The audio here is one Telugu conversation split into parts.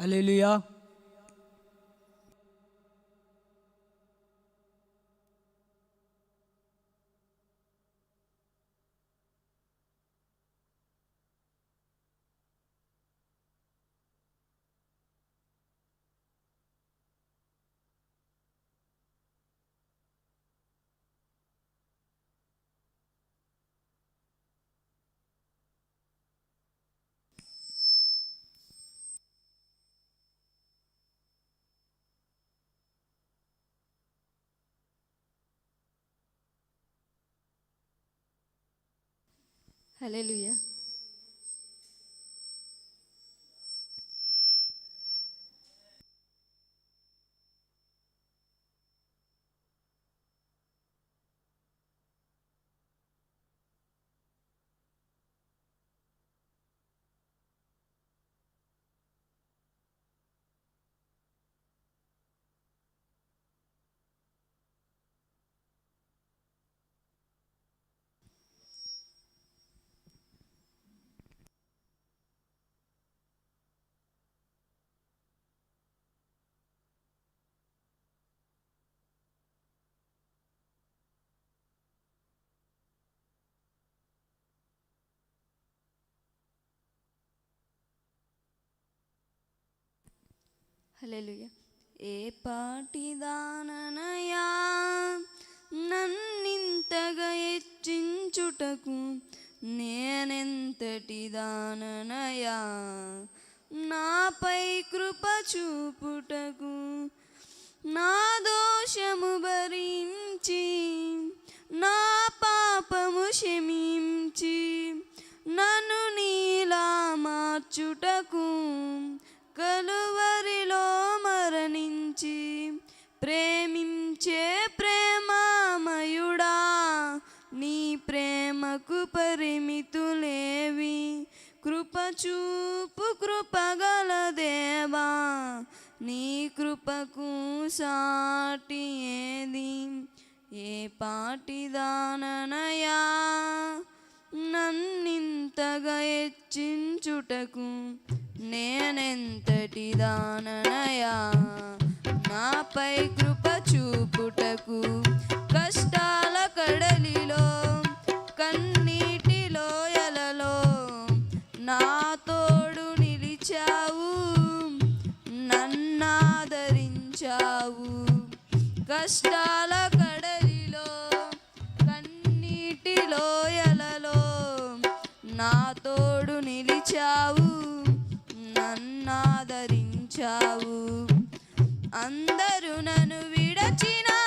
Hallelujah. Hallelujah. హలే ఏ పాటి నీ కృపకు సాటి ఏది? ఏ పాటిదాననయా నన్నింతగా హెచ్చించుటకు నేనెంతటి దాననయా? నాపై కృప చూపుటకు కష్టాల కడలిలో కన్నీటి లోయలలో నా తోడు నిలిచావు. చావు కష్టాల కడలిలో కన్నీటి లోయలలో నా తోడు నిలిచావు నన్నాదరించావు అందరూ నన్ను విడచినా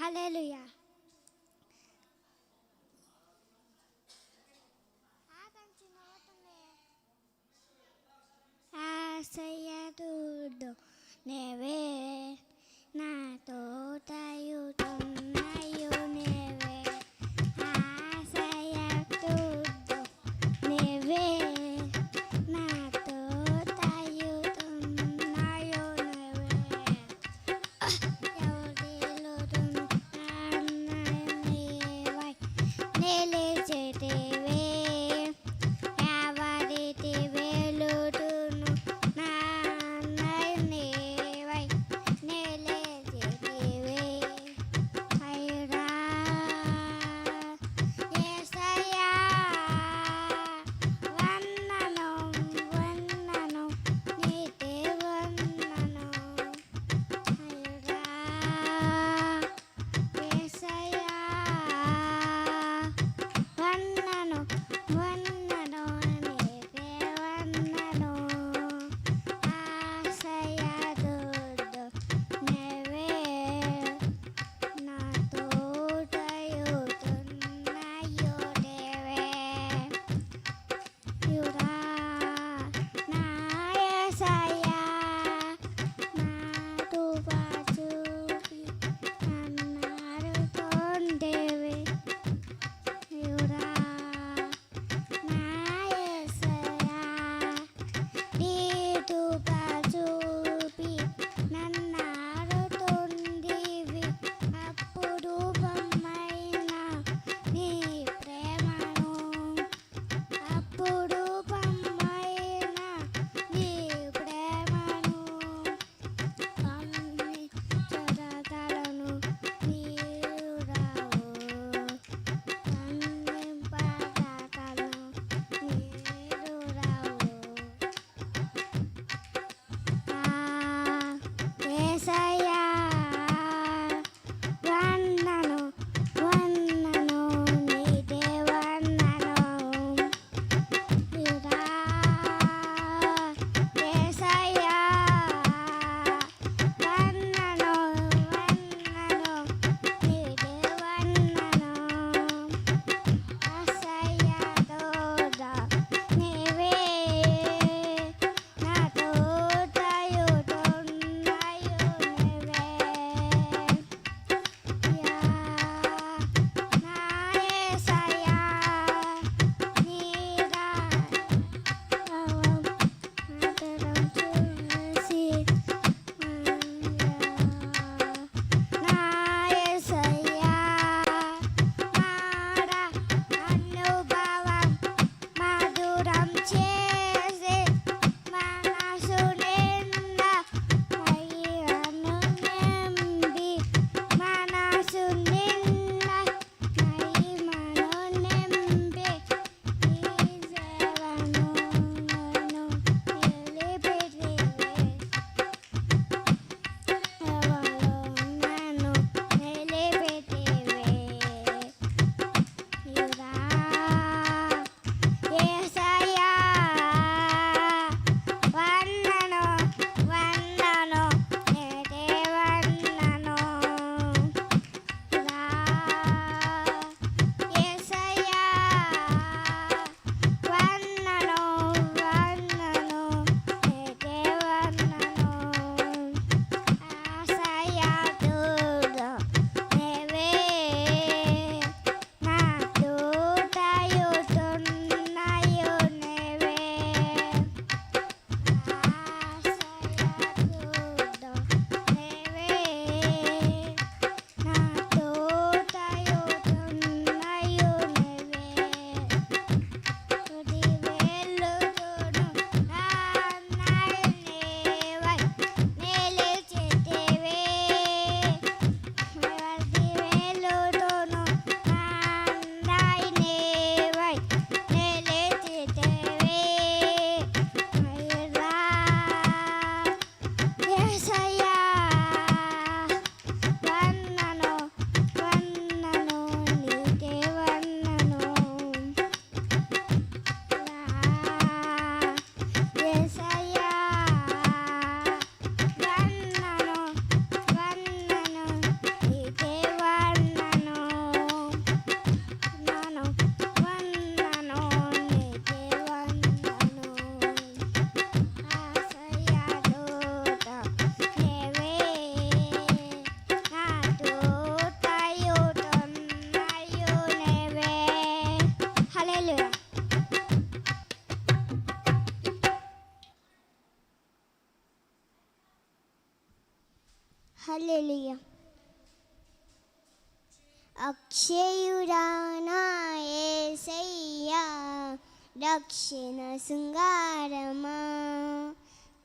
ఆశయదు హల్లెలూయా ఆశయదు నేవే నా తోటయుతున్నాయు Cheers. హల్లెలూయా అక్షయుడా నా ఏసయ్యా రక్షణ శృంగారమా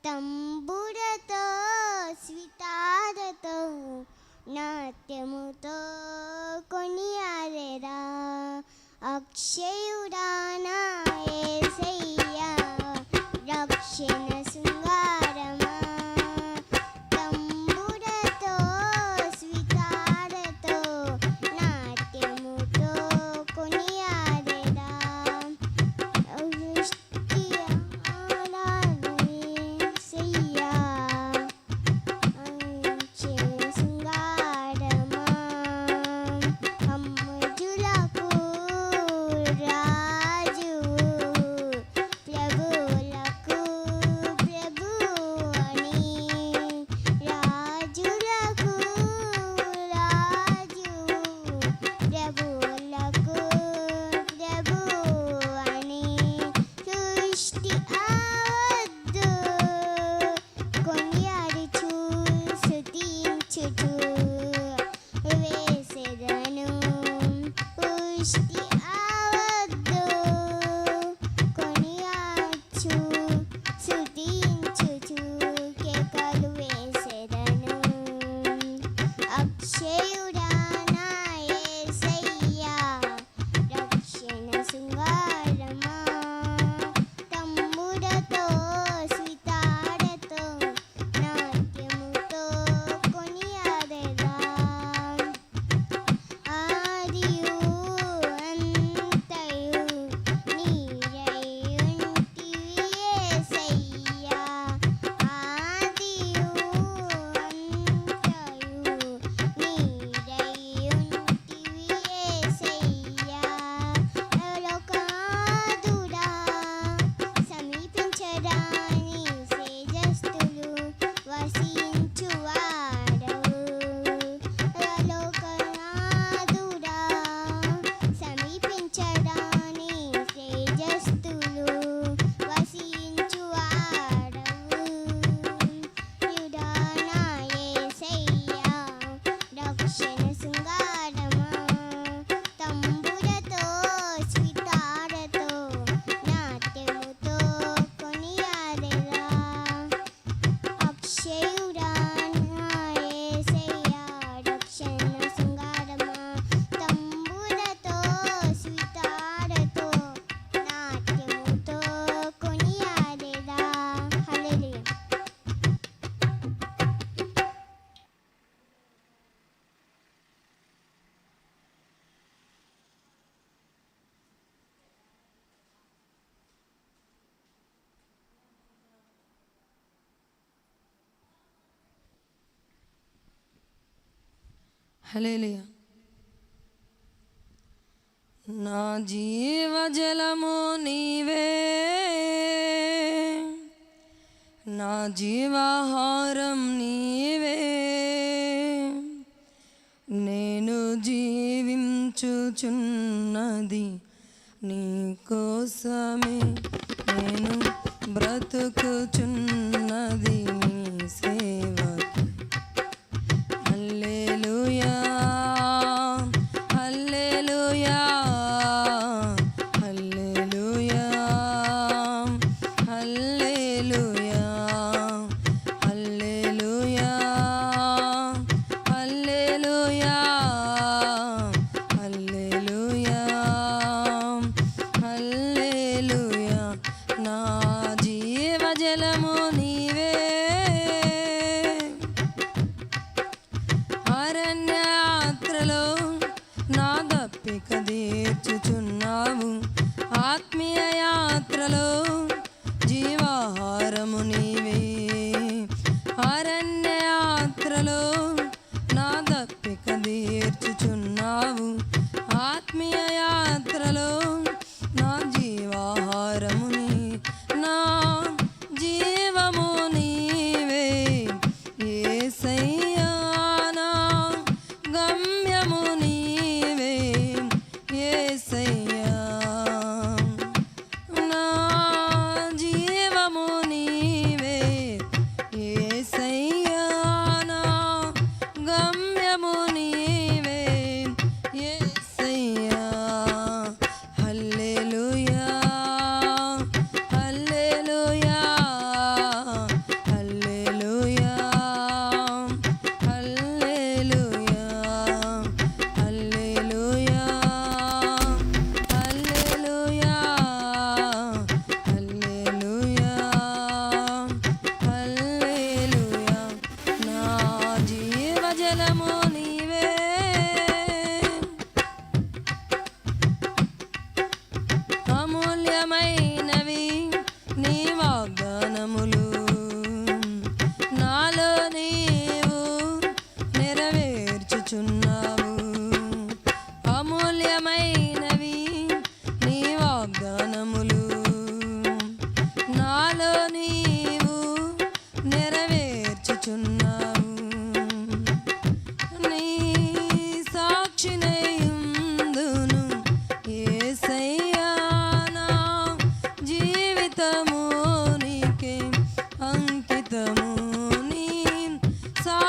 తంబురతో స్వితారతో నాట్యముతో కొనియారెరా అక్షయుడా నా ఏసయ్యా రక్షణ హలేలుయ నా జీవజలము నీవే. నా జీవాహారం నీవే. నేను జీవించుచున్నది నీ కోసమే. నేను బ్రతుకుచున్నది